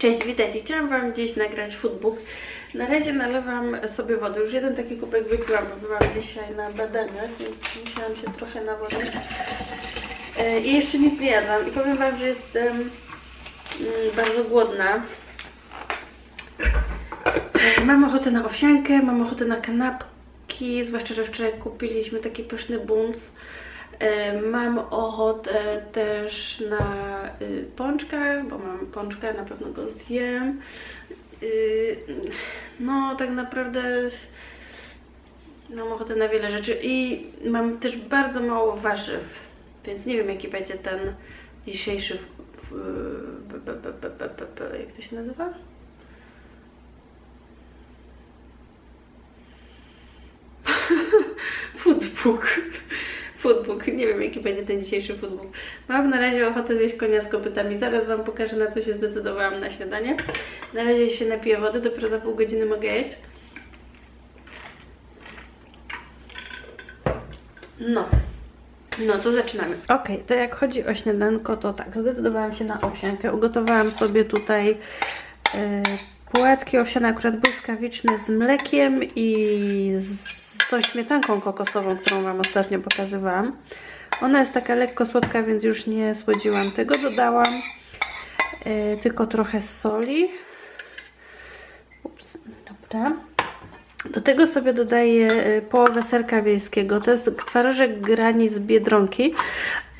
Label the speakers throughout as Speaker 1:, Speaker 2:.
Speaker 1: Cześć, witajcie. Chciałam Wam dziś nagrać foodbook. Na razie nalewam sobie wodę. Już jeden taki kubek wypiłam, bo byłam dzisiaj na badaniach, więc musiałam się trochę nawodzić. E, I jeszcze nic nie jadłam. I powiem Wam, że jestem mm, bardzo głodna. E, Mam ochotę na owsiankę, mam ochotę na kanapki, zwłaszcza, że wczoraj kupiliśmy taki pyszny buns. E, Mam ochotę też na y, pączka, bo mam pączka, na pewno go zjem. Y, No, tak naprawdę mam ochotę na wiele rzeczy i mam też bardzo mało warzyw, więc nie wiem jaki będzie ten dzisiejszy, jak to się nazywa? Foodbook. Foodbook. Nie wiem, jaki będzie ten dzisiejszy foodbook. Mam na razie ochotę zjeść konia z kopytami. Zaraz Wam pokażę, na co się zdecydowałam na śniadanie. Na razie się napiję wody, dopiero za pół godziny mogę jeść. No. No, to zaczynamy. Ok, to jak chodzi o śniadanko, to tak, zdecydowałam się na owsiankę. Ugotowałam sobie tutaj yy, płatki owsiane, akurat błyskawiczne z mlekiem i z tą śmietanką kokosową, którą Wam ostatnio pokazywałam. Ona jest taka lekko słodka, więc już nie słodziłam tego. Dodałam yy, tylko trochę soli. Ups, dobra. Do tego sobie dodaję y, połowę serka wiejskiego. To jest twarożek grani z Biedronki.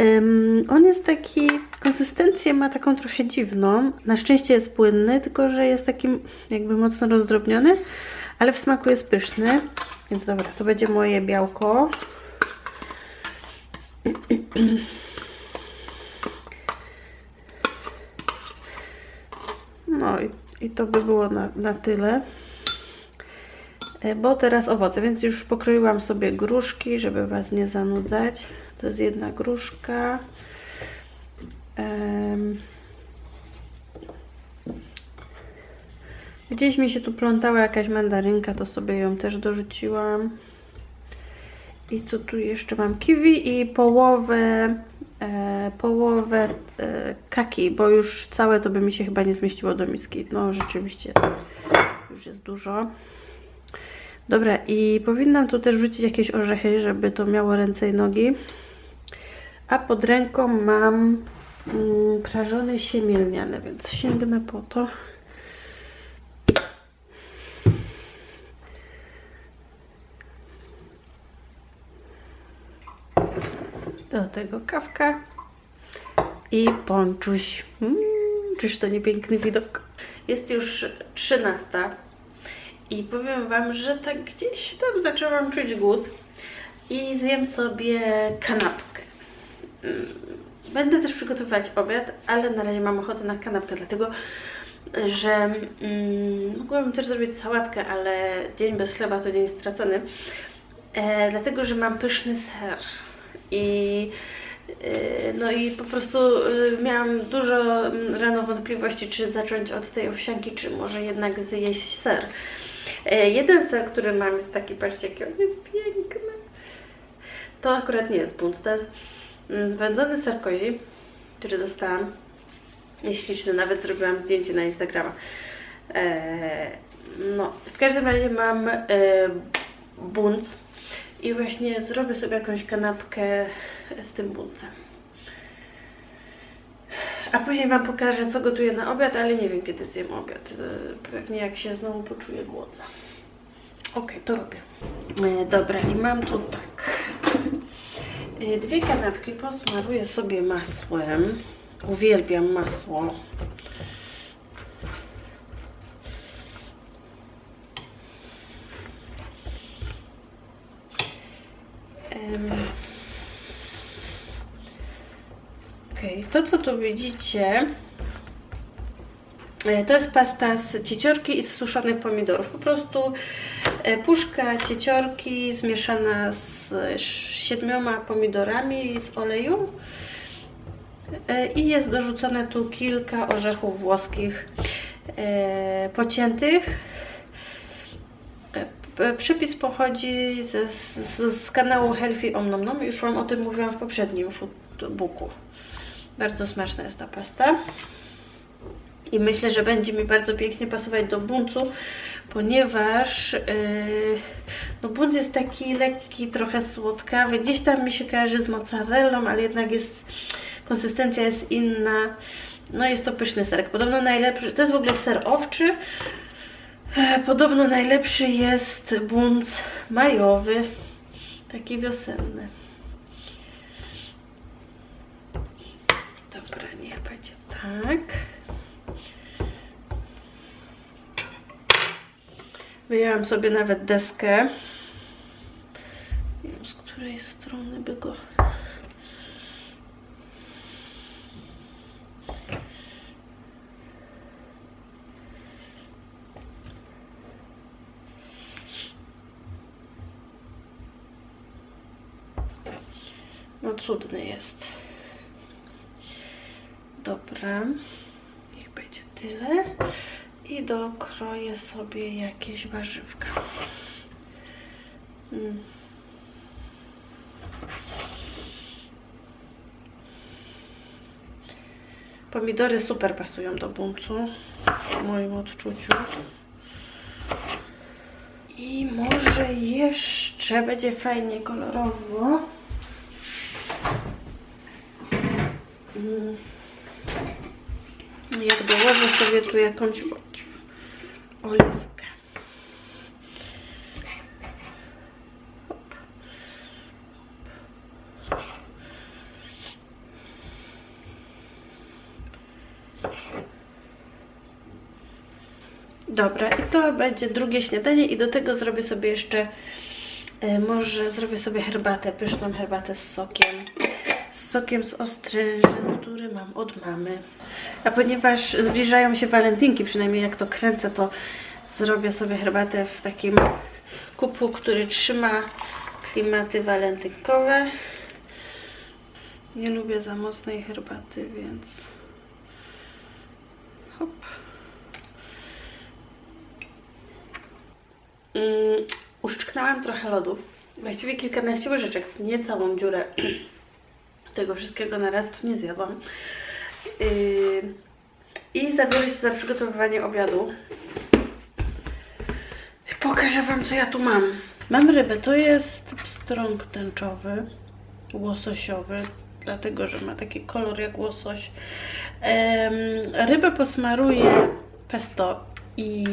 Speaker 1: Ym, on jest taki, konsystencję ma taką trochę dziwną. Na szczęście jest płynny, tylko że jest taki jakby mocno rozdrobniony, ale w smaku jest pyszny. Więc dobra, to będzie moje białko. No i, i to by było na, na tyle. E, Bo teraz owoce, więc już pokroiłam sobie gruszki, żeby Was nie zanudzać. To jest jedna gruszka. Gdzieś mi się tu plątała jakaś mandarynka, to sobie ją też dorzuciłam. I co tu jeszcze mam? Kiwi i połowę, e, połowę e, kaki, bo już całe to by mi się chyba nie zmieściło do miski. No rzeczywiście już jest dużo. Dobra, i powinnam tu też rzucić jakieś orzechy, żeby to miało ręce i nogi. A pod ręką mam mm, prażony siemię lniane, więc sięgnę po to. Do tego kawka i ponczuś. Mm, czyż to nie piękny widok? Jest już 13. I powiem Wam, że tak gdzieś tam zaczęłam czuć głód i zjem sobie kanapkę. Mm, Będę też przygotowywać obiad, ale na razie mam ochotę na kanapkę, dlatego że mm, mogłabym też zrobić sałatkę, ale dzień bez chleba to dzień stracony. E, dlatego, że mam pyszny ser i e, no i po prostu e, miałam dużo mm, rano wątpliwości, czy zacząć od tej owsianki, czy może jednak zjeść ser. E, Jeden ser, który mam jest taki, patrzcie jaki on jest piękny. To akurat nie jest bunt, to jest mm, wędzony ser kozi, który dostałam. Jest śliczny, nawet zrobiłam zdjęcie na Instagrama. E, no, w każdym razie mam e, i właśnie zrobię sobie jakąś kanapkę z tym buncem. A później Wam pokażę, co gotuję na obiad, ale nie wiem, kiedy zjem obiad. E, Pewnie jak się znowu poczuję głodna. Ok, to robię. E, dobra, i mam tu tak. E, Dwie kanapki posmaruję sobie masłem. Uwielbiam masło. Okej, to co tu widzicie, e, to jest pasta z cieciorki i z suszonych pomidorów. Po prostu e, puszka cieciorki zmieszana z siedmioma pomidorami z oleju i jest dorzucone tu kilka orzechów włoskich e, pociętych. E, Przepis pochodzi ze, z, z kanału Healthy Om Nom Nom. Już Wam o tym mówiłam w poprzednim foodbooku. Bardzo smaczna jest ta pasta. I myślę, że będzie mi bardzo pięknie pasować do buncu, ponieważ yy, no bunt jest taki lekki, trochę słodkawy. Gdzieś tam mi się kojarzy z mozzarellą, ale jednak jest konsystencja jest inna. No jest to pyszny serek. Podobno najlepszy, to jest w ogóle ser owczy. E, Podobno najlepszy jest bunt majowy, taki wiosenny. Dobra, niech będzie tak. Wyjęłam sobie nawet deskę. Nie wiem, z której strony by go... No cudny jest. Dobra. Niech będzie tyle. I dokroję sobie jakieś warzywka. Mm. Pomidory super pasują do buncu, w moim odczuciu. I może jeszcze będzie fajnie kolorowo. Mm. Jak dołożę sobie tu jakąś oliwkę. Dobra, i to będzie drugie śniadanie i do tego zrobię sobie jeszcze, e, może zrobię sobie herbatę, pyszną herbatę z sokiem. Sokiem z ostrężyn, który mam od mamy. A ponieważ zbliżają się walentynki, przynajmniej jak to kręcę, to zrobię sobie herbatę w takim kupu, który trzyma klimaty walentynkowe. Nie lubię za mocnej herbaty, więc hop. Mm, uszczknęłam trochę lodów. Właściwie kilkanaście łyżeczek, nie całą dziurę tego wszystkiego na raz tu nie zjadłam. Yy, I zabiorę się za przygotowywanie obiadu. Pokażę Wam, co ja tu mam. Mam rybę, to jest pstrąg tęczowy, łososiowy, dlatego, że ma taki kolor jak łosoś. Rybę posmaruję pesto i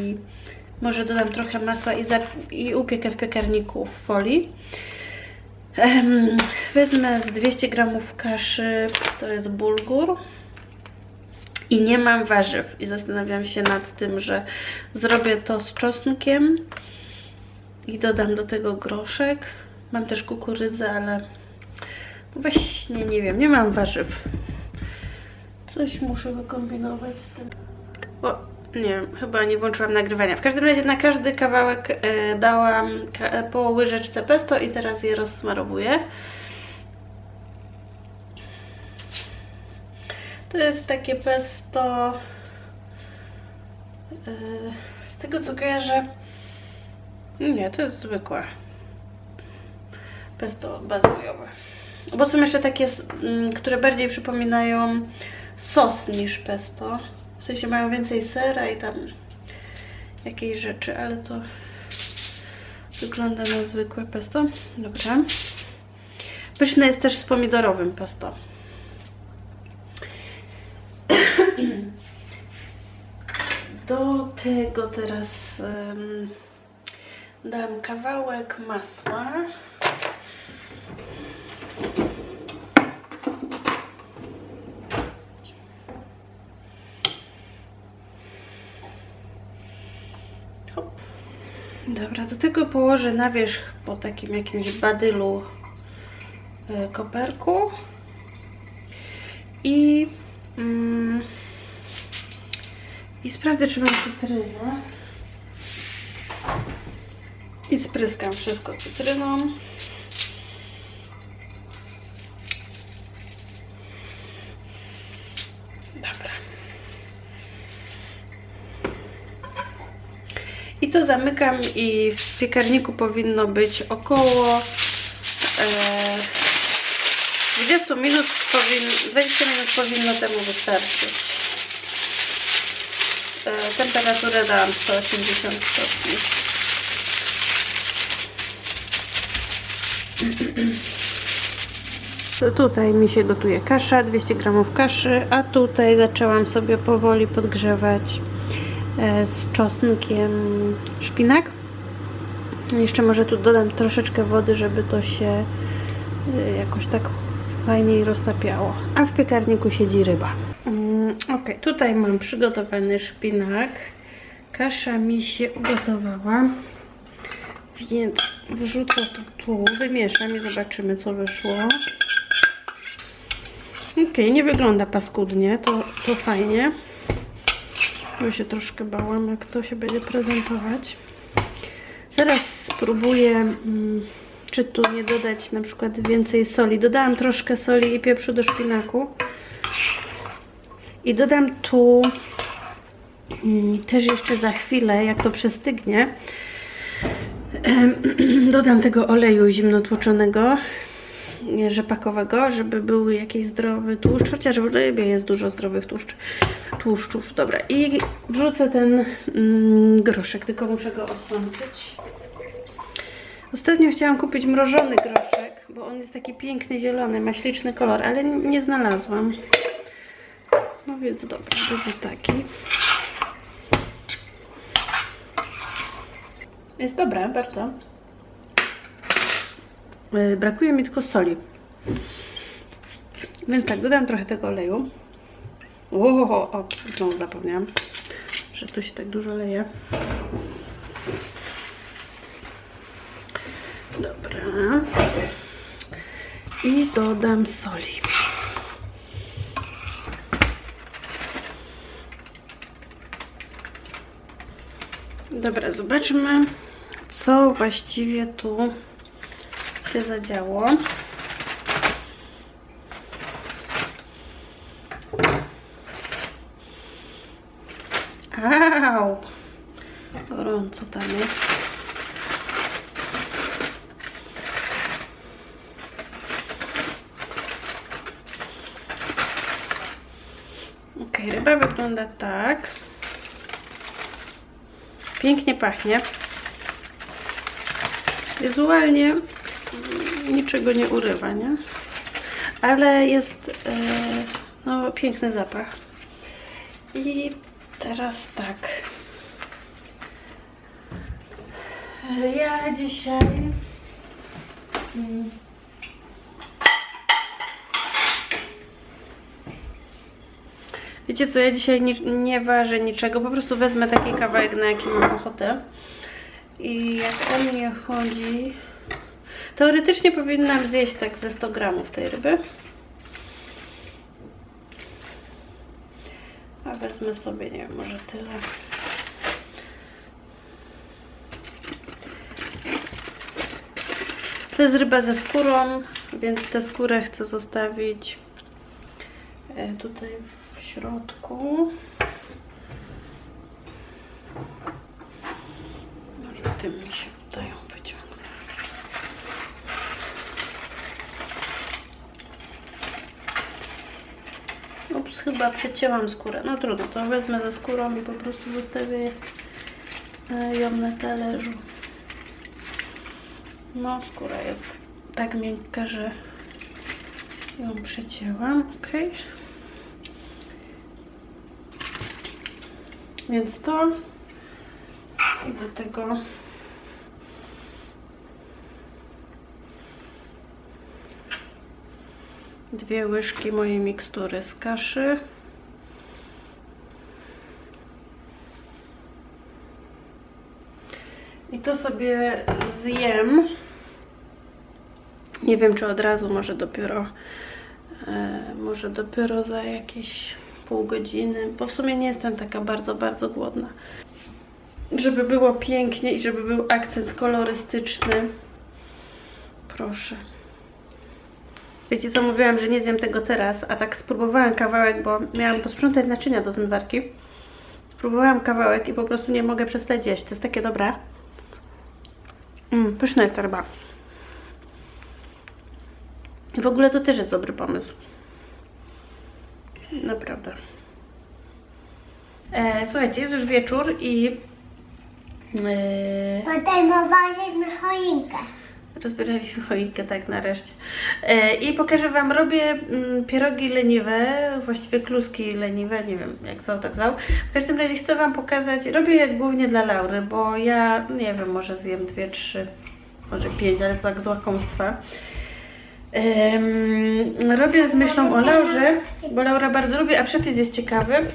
Speaker 1: może dodam trochę masła i, i upiekę w piekarniku w folii. Wezmę z 200 gramów kaszy, to jest bulgur. I nie mam warzyw. I zastanawiam się nad tym, że zrobię to z czosnkiem i dodam do tego groszek. Mam też kukurydzę, ale właśnie nie wiem, nie mam warzyw. Coś muszę wykombinować z tym. O, nie chyba nie włączyłam nagrywania. W każdym razie na każdy kawałek e, dałam ka- po łyżeczce pesto i teraz je rozsmarowuję. To jest takie pesto e, z tego co kojarzę. Nie, to jest zwykłe pesto bazylowe. Bo są jeszcze takie, mm, które bardziej przypominają sos niż pesto. W sensie mają więcej sera i tam jakiejś rzeczy, ale to wygląda na zwykłe pesto. Dobra. Pyszne jest też z pomidorowym pesto. Do tego teraz em, dam kawałek masła. Hop. Dobra, do tego położę na wierzch po takim jakimś badylu y, koperku i mm, i sprawdzę, czy mam cytrynę i spryskam wszystko cytryną. I to zamykam i w piekarniku powinno być około e, 20 minut, powin, 20 minut powinno temu wystarczyć. e, temperaturę dałam 180 stopni. To tutaj mi się gotuje kasza, 200 gramów kaszy, a tutaj zaczęłam sobie powoli podgrzewać e, z czosnkiem szpinak. Jeszcze może tu dodam troszeczkę wody, żeby to się y, jakoś tak fajniej roztapiało. A w piekarniku siedzi ryba. Mm, ok, tutaj mam przygotowany szpinak. Kasza mi się ugotowała. Więc wrzucę to tu, wymieszam i zobaczymy co wyszło. Ok, nie wygląda paskudnie, to, to fajnie. Bo się troszkę bałam, jak to się będzie prezentować. Zaraz spróbuję, mm, czy tu nie dodać na przykład więcej soli. Dodałam troszkę soli i pieprzu do szpinaku. I dodam tu mm, też jeszcze za chwilę, jak to przestygnie, dodam tego oleju zimnotłoczonego, rzepakowego, żeby był jakiś zdrowy tłuszcz, chociaż w rybie jest dużo zdrowych tłuszcz, tłuszczów. Dobra, i wrzucę ten mm, groszek, tylko muszę go odsączyć. Ostatnio chciałam kupić mrożony groszek, bo on jest taki piękny, zielony, ma śliczny kolor, ale nie znalazłam. No więc dobra, będzie taki. Jest dobre, bardzo. Yy, Brakuje mi tylko soli. Więc tak, dodam trochę tego oleju. Ło, o, znowu zapomniałam, że tu się tak dużo leje. Dobra. I dodam soli. Dobra, zobaczmy, co właściwie tu się zadziało. Au! Gorąco tam jest. Ok, ryba wygląda tak. Pięknie pachnie. Wizualnie niczego nie urywa, nie? Ale jest e, no, piękny zapach. I teraz tak. Ja dzisiaj. mm, Wiecie co, ja dzisiaj nie, nie ważę niczego, po prostu wezmę taki kawałek, na jaki mam ochotę. I jak o mnie chodzi... Teoretycznie powinnam zjeść tak ze 100 gramów tej ryby. A wezmę sobie, nie wiem, może tyle. To jest ryba ze skórą, więc tę skórę chcę zostawić e, tutaj w środku. Może tym się chyba przecięłam skórę. No trudno, to wezmę ze skórą i po prostu zostawię e, ją na talerzu. No, skóra jest tak miękka, że ją przecięłam. Ok. Więc to i do tego dwie łyżki mojej mikstury z kaszy. I to sobie zjem. Nie wiem, czy od razu, może dopiero, e, może dopiero za jakieś pół godziny, bo w sumie nie jestem taka bardzo, bardzo głodna. Żeby było pięknie i żeby był akcent kolorystyczny. Proszę. Wiecie co, mówiłam, że nie zjem tego teraz, a tak spróbowałam kawałek, bo miałam posprzątać naczynia do zmywarki. Spróbowałam kawałek i po prostu nie mogę przestać jeść. To jest takie dobre. Mm, pyszna jest ta ryba. I w ogóle to też jest dobry pomysł. Naprawdę. E, słuchajcie, jest już wieczór i e,
Speaker 2: Podejmowaliśmy choinkę.
Speaker 1: Rozbieraliśmy choinkę tak nareszcie. E, I pokażę Wam, robię mm, pierogi leniwe, właściwie kluski leniwe, nie wiem jak zwał, tak zwał. W każdym razie chcę Wam pokazać, robię je głównie dla Laury, bo ja, nie wiem, może zjem dwie, trzy, może pięć, ale tak z łakomstwa. Robię z myślą o Laurze, bo Laura bardzo lubi, a przepis jest ciekawy. Mm,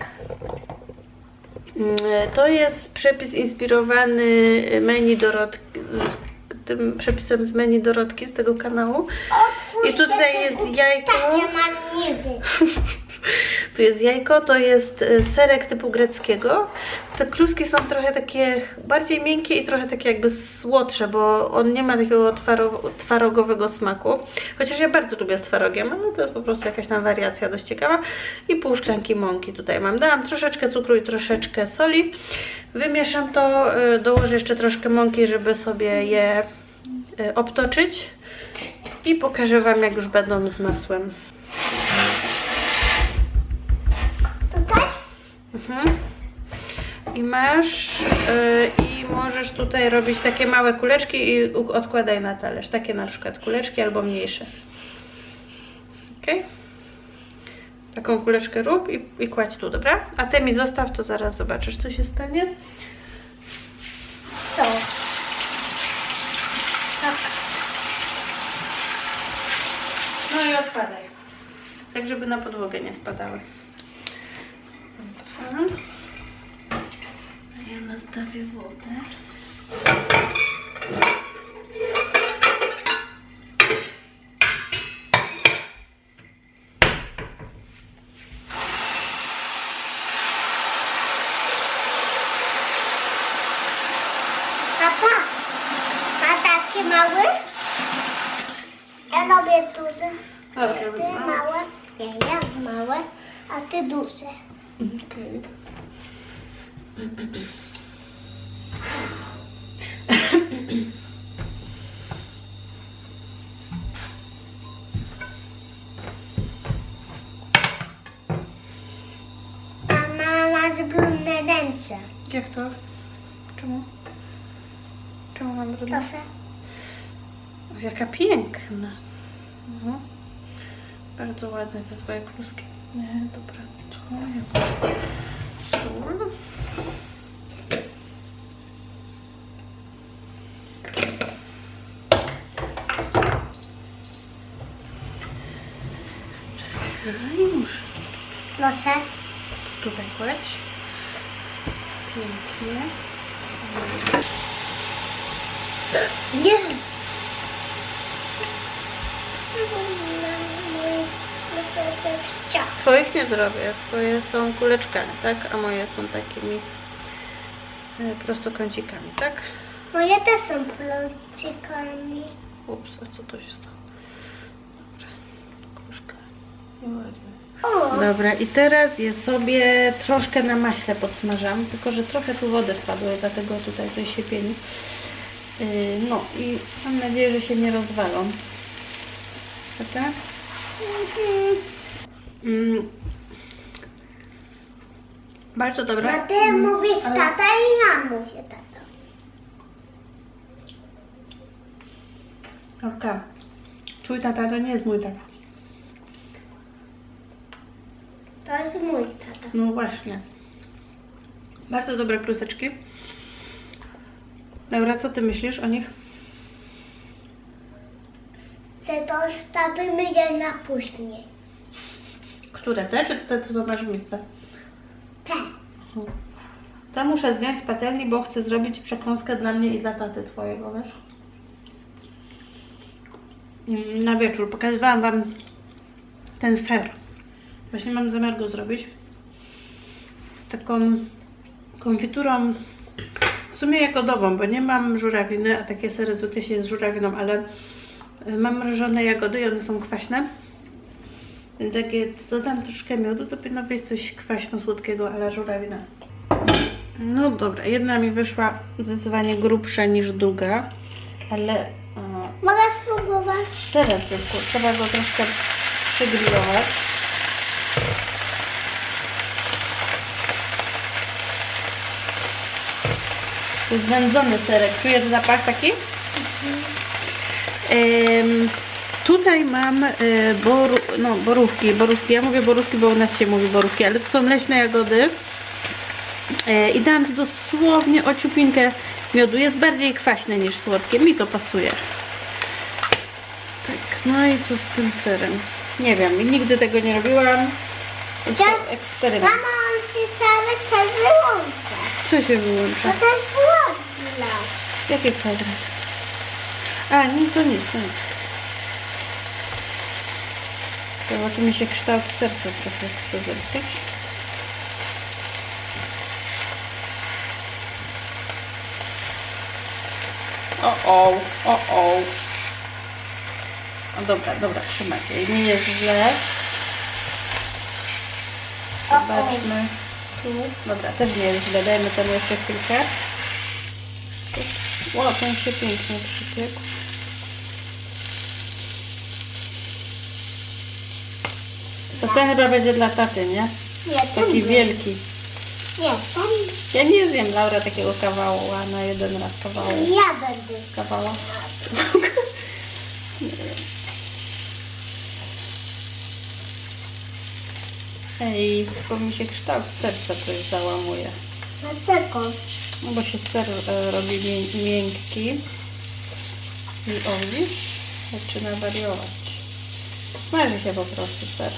Speaker 1: To jest przepis inspirowany menu Dorotki, tym przepisem z menu Dorotki z tego kanału.
Speaker 2: Otwórz
Speaker 1: I tutaj jest jajko.
Speaker 2: Tacie mam nie wiem.
Speaker 1: Tu jest jajko, to jest e, serek typu greckiego. Te kluski są trochę takie bardziej miękkie i trochę takie jakby słodsze, bo on nie ma takiego twaro, twarogowego smaku. Chociaż ja bardzo lubię z twarogiem, ale to jest po prostu jakaś tam wariacja dość ciekawa. I pół szklanki mąki tutaj mam. Dałam troszeczkę cukru i troszeczkę soli. Wymieszam to, e, dołożę jeszcze troszkę mąki, żeby sobie je e, obtoczyć. I pokażę Wam, jak już będą z masłem. Mhm. I masz yy, i możesz tutaj robić takie małe kuleczki i odkładaj na talerz. Takie na przykład kuleczki albo mniejsze. Ok? Taką kuleczkę rób i, i kładź tu, dobra? A te mi zostaw, to zaraz zobaczysz, co się stanie.
Speaker 2: Co? Tak.
Speaker 1: No i odkładaj. Tak, żeby na podłogę nie spadały. A ja nastawię wodę. O, Jaka piękna. No. Bardzo ładne te twoje kluski. Nie, dobra, to jakoś sól. Czekaj, muszę tutaj kładź. Pięknie.
Speaker 2: Nie.
Speaker 1: Twoich nie zrobię. Twoje są kuleczkami, tak? A moje są takimi e, prostokącikami, tak?
Speaker 2: Moje też są plącikami.
Speaker 1: Ups, a co to się stało? Dobra.
Speaker 2: O,
Speaker 1: Dobra, i teraz je sobie troszkę na maśle podsmażam, tylko że trochę tu wody wpadło, dlatego tutaj coś się pieni. Yy, no i mam nadzieję, że się nie rozwalą. Prawda? Mm. Bardzo dobra.
Speaker 2: no ty mówisz
Speaker 1: ale-
Speaker 2: tata i ja mówię tata.
Speaker 1: Okej. Twój tata to nie jest mój tata.
Speaker 2: To jest mój tata.
Speaker 1: No właśnie. Bardzo dobre kluseczki. Laura, co ty myślisz o nich?
Speaker 2: Że to stawimy je na później.
Speaker 1: Które? Te czy te, co masz w misce?
Speaker 2: Te.
Speaker 1: Te muszę zdjąć z patelni, bo chcę zrobić przekąskę dla mnie i dla taty twojego, wiesz? Mm, Na wieczór. Pokazywałam Wam ten ser. Właśnie mam zamiar go zrobić. Z taką konfiturą w sumie jagodową, bo nie mam żurawiny, a takie sery zwykle się jest z żurawiną, ale y, mam mrożone jagody i one są kwaśne. Więc jak je dodam troszkę miodu, to powinno być coś kwaśno-słodkiego, ale żurawina. No dobra, jedna mi wyszła zdecydowanie grubsza niż druga, ale e,
Speaker 2: Mogę spróbować?
Speaker 1: teraz tylko trzeba go troszkę przygrillować. To jest wędzony serek. Czujesz zapach taki? Tutaj mam boru, no, borówki, borówki. Ja mówię borówki, bo u nas się mówi borówki, ale to są leśne jagody. E, I dałam tu dosłownie ociupinkę miodu. Jest bardziej kwaśne niż słodkie. Mi to pasuje. Tak, no i co z tym serem? Nie wiem, nigdy tego nie robiłam. Jest to
Speaker 2: Ja-
Speaker 1: eksperyment.
Speaker 2: Mama, on się cały czas wyłącza.
Speaker 1: Co się wyłącza?
Speaker 2: Ten kwadrat.
Speaker 1: Jaki kwadrat? A, nie, to nic, nic. Zobaczy mi się kształt serca trochę chce zrobić. O, o, o, o. No dobra, dobra, trzymajcie. Nie jest źle. Zobaczmy. Tu. Dobra, też nie jest źle. Dajmy tam jeszcze chwilkę. Ten się pięknie przypiekł. To ten chyba będzie dla taty, nie?
Speaker 2: Nie, ten
Speaker 1: Taki
Speaker 2: nie.
Speaker 1: wielki.
Speaker 2: Nie, ten
Speaker 1: Ja nie zjem, Laura, takiego kawału, a na jeden raz kawału.
Speaker 2: ja będę.
Speaker 1: Kawała. Nie wiem. Ej, tylko mi się kształt serca coś załamuje.
Speaker 2: Dlaczego?
Speaker 1: No bo się ser e, robi mię- miękki. I o, widzisz? Zaczyna wariować. Smaży się po prostu ser.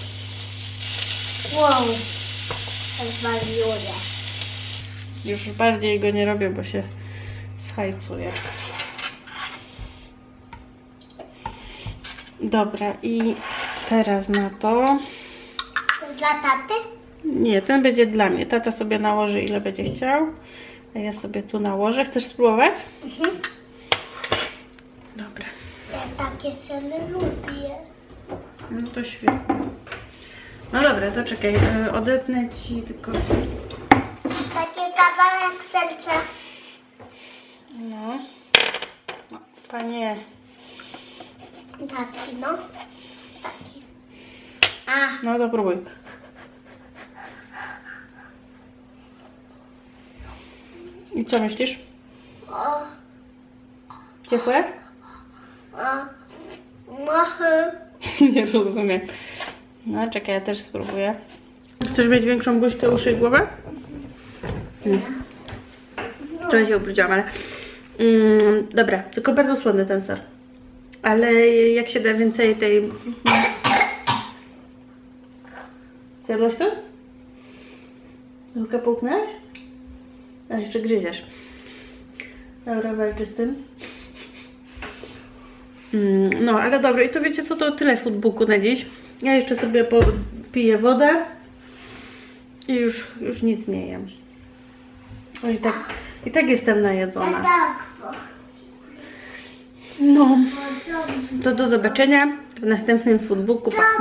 Speaker 2: Wow. Tak wariuje.
Speaker 1: Już bardziej go nie robię, bo się schajcuje. Dobra, i teraz na to.
Speaker 2: To dla taty?
Speaker 1: Nie, ten będzie dla mnie. Tata sobie nałoży ile będzie chciał. A ja sobie tu nałożę. Chcesz spróbować?
Speaker 2: Mhm.
Speaker 1: Dobra.
Speaker 2: Ja takie sery lubię.
Speaker 1: No to świetnie. No dobra, to czekaj. e, Odetnę ci tylko.
Speaker 2: Taki kawałek serca.
Speaker 1: No. no panie.
Speaker 2: Taki, no. Taki. A,
Speaker 1: No to próbuj. I co myślisz? Ciepłe? Nie rozumiem. No czekaj, ja też spróbuję. Chcesz mieć większą buźkę, uszy i głowę? Nie. Trochę się ubrudziłam, ale... Mm, dobra, tylko bardzo słodny ten ser. Ale jak się da więcej tej... Zjadłaś to? Tylko połknęłaś? A jeszcze gryziesz. Dobra, walczy z tym. Mm, No, ale dobra, i to wiecie co, to tyle foodbooku na dziś. Ja jeszcze sobie piję wodę i już, już nic nie jem. O, i, tak, I tak jestem najedzona.
Speaker 2: Tak.
Speaker 1: No, to do zobaczenia w następnym foodbooku. Pa.
Speaker 2: Tak.